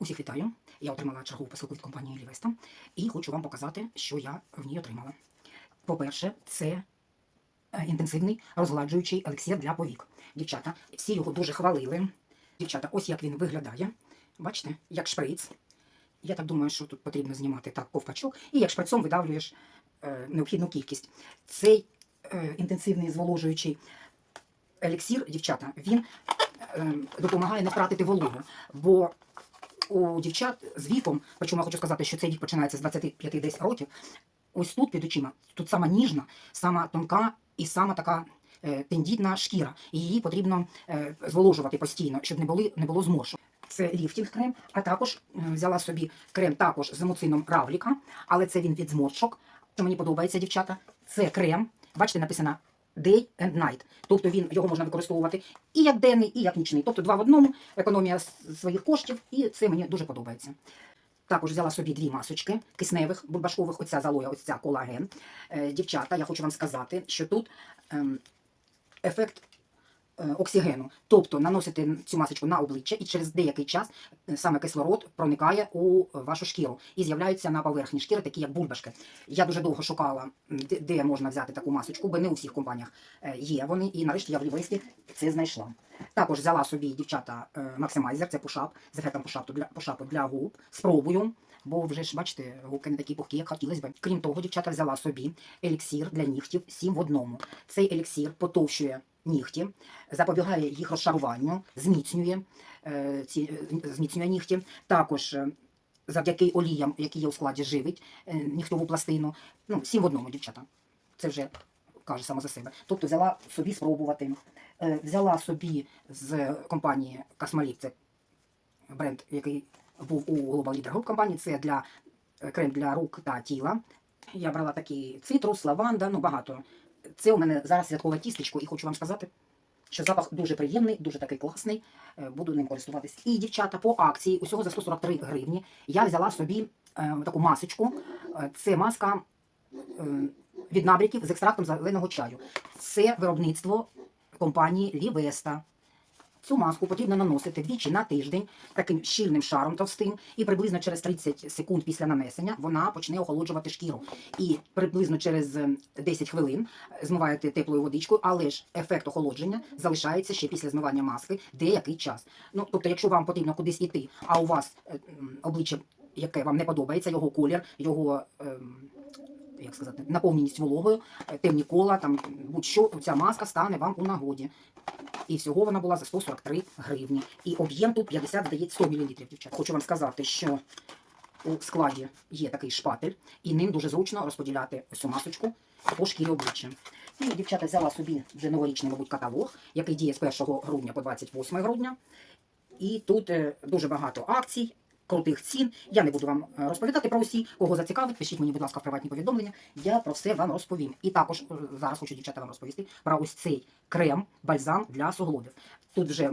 Усіх вітаю. Я отримала чергову посилку від компанії Лівеста і хочу вам показати, що я в ній отримала. По-перше, це е, інтенсивний розгладжуючий елексір для повік. Дівчата, всі його дуже хвалили. Дівчата, ось як він виглядає. Бачите, як шприц. Я так думаю, що тут потрібно знімати так ковпачок, і як шприцом видавлюєш е, необхідну кількість. Цей е, інтенсивний зволожуючий елексір, дівчата, він е, допомагає не втратити вологу. Бо у дівчат з віком, причому я хочу сказати, що цей вік починається з 25-10 років. Ось тут під очима, тут сама ніжна, сама тонка і сама така е, тендітна шкіра. І її потрібно е, зволожувати постійно, щоб не, були, не було зморшу. Це ліфтінг крем, а також е, взяла собі крем також з емоцином Равліка, але це він від зморшок. Що мені подобається, дівчата, це крем. Бачите, написано Day and Night. Тобто він його можна використовувати і як денний, і як нічний. Тобто два в одному, економія своїх коштів, і це мені дуже подобається. Також взяла собі дві масочки кисневих, бульбашкових, оця залоя, ось ця колаген. Е, дівчата, я хочу вам сказати, що тут ем, ефект оксигену. Тобто наносите цю масочку на обличчя, і через деякий час е, саме кислород проникає у вашу шкіру і з'являються на поверхні шкіри, такі як бульбашки. Я дуже довго шукала, де, можна взяти таку масочку, бо не у всіх компаніях е, є вони, і нарешті я в Лівейській це знайшла. Також взяла собі дівчата е, максимайзер, це пушап з ефектом пушапу для пушапу для губ. Спробую, бо вже ж бачите, губки не такі пухкі, як хотілося б. Крім того, дівчата взяла собі еліксір для нігтів 7 в одному. Цей еліксір потовщує нігті, запобігає їх розшаруванню, зміцнює, е, ці, е, зміцнює нігті. Також е, завдяки оліям, які є у складі, живить нігтову пластину. Ну, 7 в одному, дівчата. Це вже каже саме за себе. Тобто взяла собі спробувати. Взяла собі з компанії Космоліт, це бренд, який був у Global Leader Group компанії. Це для крем для рук та тіла. Я брала такі цитрус, лаванда, ну багато. Це у мене зараз святкове тістечко, і хочу вам сказати, що запах дуже приємний, дуже такий класний. Е, Буду ним користуватись. І дівчата по акції усього за 143 гривні. Я взяла собі е, таку масочку. Е, Це маска е, від набріків з екстрактом зеленого чаю. Це виробництво компанії Лівеста. Цю маску потрібно наносити двічі на тиждень таким щільним шаром товстим, і приблизно через 30 секунд після нанесення вона почне охолоджувати шкіру. І приблизно через е, 10 хвилин змиваєте теплою водичкою, але ж ефект охолодження залишається ще після змивання маски деякий час. Ну тобто, якщо вам потрібно кудись іти, а у вас е, обличчя, яке вам не подобається, його колір, його. ем, як сказати, наповненість вологою, е, темні кола, там будь-що ця маска стане вам у нагоді. І всього вона була за 143 гривні. І об'єм тут 50, здається, 100 мл, дівчат. Хочу вам сказати, що у складі є такий шпатель, і ним дуже зручно розподіляти ось цю масочку по шкірі обличчя. І дівчата взяла собі вже новорічний, мабуть, каталог, який діє з 1 грудня по 28 грудня. І тут е, дуже багато акцій, крутих цін. Я не буду вам е, розповідати про усі, кого зацікавить. Пишіть мені, будь ласка, в приватні повідомлення. Я про все вам розповім. І також е, зараз хочу дівчата вам розповісти про ось цей крем, бальзам для суглобів. Тут вже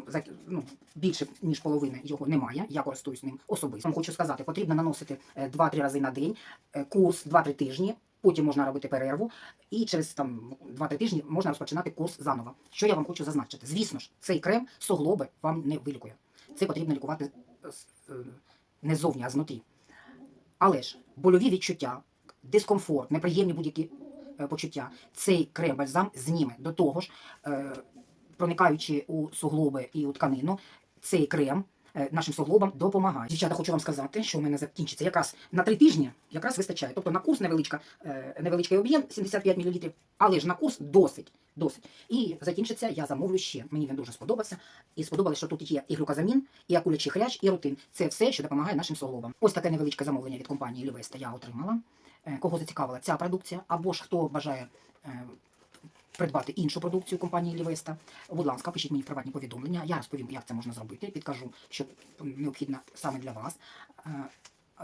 ну, більше ніж половини його немає. Я користуюсь ним особисто. Хочу сказати, потрібно наносити е, 2-3 рази на день, е, курс 2-3 тижні. Потім можна робити перерву, і через там 2-3 тижні можна розпочинати курс заново. Що я вам хочу зазначити? Звісно ж, цей крем суглоби вам не вилікує. Це потрібно лікувати е, не ззовні, а знутрі. Але ж больові відчуття, дискомфорт, неприємні будь-які е, почуття, цей крем-бальзам зніме. До того ж, е, проникаючи у суглоби і у тканину, цей крем нашим суглобам допомагає. Дівчата, хочу вам сказати, що у мене закінчиться якраз на три тижні, якраз вистачає. Тобто на курс невеличка, е, невеличкий об'єм 75 мл, але ж на курс досить. Досить. І закінчиться, я замовлю ще. Мені він дуже сподобався. І сподобалося, що тут є і глюказамін, і акулячий хрящ, і рутин. Це все, що допомагає нашим суглобам. Ось таке невеличке замовлення від компанії Лівеста я отримала. Е, Кого зацікавила ця продукція, або ж хто бажає е, придбати іншу продукцію компанії Лівеста, будь ласка, пишіть мені в приватні повідомлення. Я розповім, як це можна зробити. Підкажу, що необхідно саме для вас. Е,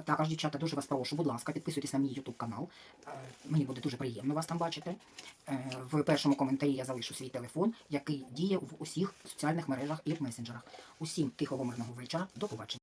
Також, дівчата, дуже вас прошу, будь ласка, підписуйтесь на мій YouTube канал. Е, Мені буде дуже приємно вас там бачити. Е, В першому коментарі я залишу свій телефон, який діє в усіх соціальних мережах і в месенджерах. Усім тихого мирного вечора. До побачення.